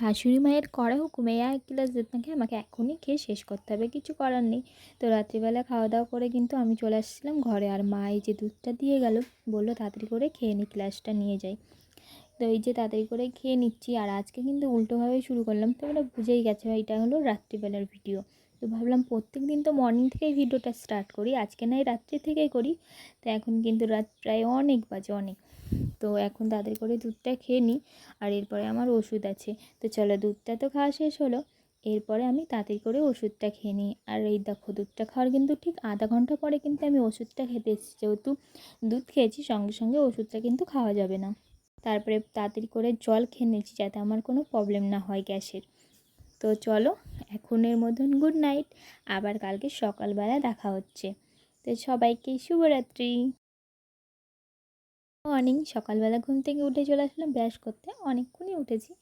শাশুড়ি মায়ের করা হুকুমে এক গ্লাস দুধ না খেয়ে আমাকে এখনই খেয়ে শেষ করতে হবে, কিছু করার নেই। তো রাত্রিবেলা খাওয়া দাওয়া করে কিন্তু আমি চলে আসছিলাম ঘরে আর মা এই যে দুধটা দিয়ে গেল, বলল তাড়াতাড়ি করে খেয়ে নিই গ্লাসটা নিয়ে যাই। তো এই যে তাড়াতাড়ি করে খেয়ে নিচ্ছি আর আজকে কিন্তু উল্টোভাবে শুরু করলাম তোমরা বুঝেই গেছো এটা হলো রাত্রিবেলার ভিডিও। তো ভাবলাম প্রত্যেক দিন তো মর্নিং থেকেই ভিডিওটা স্টার্ট করি। আজকে নাই রাত্রি থেকেই করি। তো এখন কিন্তু রাত প্রায় অনেক বাজে, অনেক। তো এখন তাড়াতাড়ি করে দুধটা খেয়ে নিই। আর এরপরে আমার ওষুধ আছে। তো চলো দুধটা তো খাওয়া শেষ হলো। এরপরে আমি তাড়াতাড়ি করে ওষুধটা খেয়ে নিই। আর এই দেখো দুধটা খাওয়ার কিন্তু ঠিক আধা ঘণ্টা পরে কিন্তু আমি ওষুধটা খেতে এসেছি। যেহেতু দুধ খেয়েছি, সঙ্গে সঙ্গে ওষুধটা কিন্তু খাওয়া যাবে না। তারপরে তাড়াতাড়ি করে জল খেয়ে নিয়েছি যাতে আমার কোনো প্রবলেম না হয় গ্যাসের। তো চলো এখনের মতন গুড নাইট আবার কালকে সকালবেলা দেখা হচ্ছে। তো সবাইকে শুভরাত্রি। মর্নিং সকালবেলা ঘুম থেকে উঠে চলে আসলাম ব্রাশ করতে। অনেকক্ষণই উঠেছি।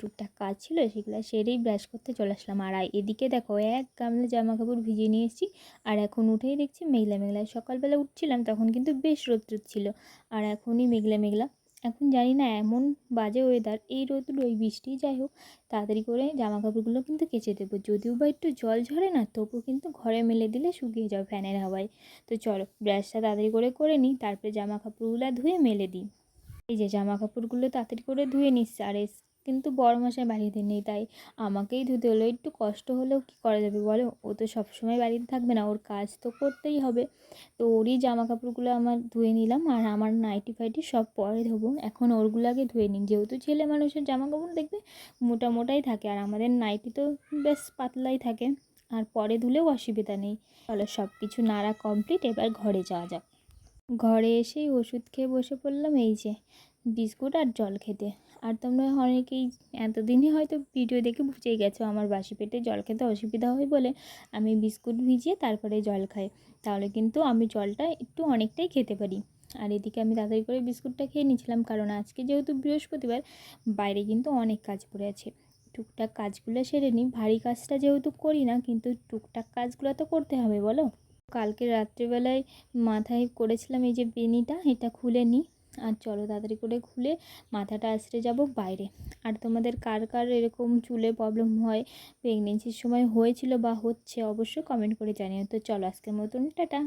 টুকটাক কাজ ছিল, সেগুলো সেরেই ব্রাশ করতে চলে আসলাম। আর এদিকে দেখো, এক গামলা জামা কাপড় ভিজিয়ে নিয়ে এসেছি। আর এখন উঠেই দেখছি মেঘলা মেঘলা সকালবেলা উঠছিলাম, তখন কিন্তু বেশ রোদ্র ছিল। আর এখনই মেঘলা মেঘলা এখন জানি না, এমন বাজে ওয়েদার এই রোদ ওই বৃষ্টি, যাই হোক, তাড়াতাড়ি করে জামা কাপড়গুলো কিন্তু কেচে দেবো। যদিও বা একটু জল ঝরে না তবু কিন্তু ঘরে মেলে দিলে শুকিয়ে যাবে ফ্যানের হাওয়ায়। তো চলো ব্রাশটা তাড়াতাড়ি করে করে নিই, তারপরে জামা কাপড়গুলো ধুয়ে মেলে দিই। এই যে জামা কাপড়গুলো তাড়াতাড়ি করে ধুয়ে নিচ্ছে, আর কিন্তু বড় মশাই বাড়িতে নেই, তাই আমাকেই ধুতে হলো। একটু কষ্ট হলেও কী করা যাবে বলো? ও তো সবসময় বাড়িতে থাকবে না, ওর কাজ তো করতেই হবে। তো ওরই জামা কাপড়গুলো আমার ধুয়ে নিলাম আর আমার নাইটি ফাইটি সব পরে ধোবো। এখন ওরগুলো আগে ধুয়ে নিই। যেহেতু ছেলে মানুষের জামা কাপড় দেখবে মোটা মোটাই থাকে আর আমাদের নাইটি তো বেশ পাতলাই থাকে আর পরে ধুলেও অসুবিধা নেই। চলো সব কিছু নাড়া কমপ্লিট, এবার ঘরে যাওয়া যাক। ঘরে এসেই ওষুধ খেয়ে বসে পড়লাম, এই যে বিস্কুট আর জল খেতে। আর তোমরা অনেকেই এতদিনই হয়তো ভিডিও দেখে বুঝেই গেছো আমার বাসি পেটে জল খেতে অসুবিধা হয় বলে আমি বিস্কুট ভিজিয়ে তারপরে জল খাই। তাহলে কিন্তু আমি জলটা একটু অনেকটাই খেতে পারি। আর এদিকে আমি তাড়াতাড়ি করে বিস্কুটটা খেয়ে নিয়েছিলাম কারণ আজকে যেহেতু বৃহস্পতিবার, বাইরে কিন্তু অনেক কাজ পড়ে আছে। টুকটাক কাজগুলো সেরে নিই। ভারী কাজটা যেহেতু করি না, কিন্তু টুকটাক কাজগুলো তো করতে হবে বলো। কালকে রাত্রিবেলায় মাথায় করেছিলাম এই যে বেনিটা, এটা খুলে নিই। আর চলো তাড়াতাড়ি করে খুলে মাথাটা আছড়ে যাব বাইরে। আর তোমাদের কার কার এরকম চুলে প্রবলেম হয় প্রেগনেন্সির সময় হয়েছিল বা হচ্ছে অবশ্যই কমেন্ট করে জানিও। তো চলো আজকের মতন, টাটা।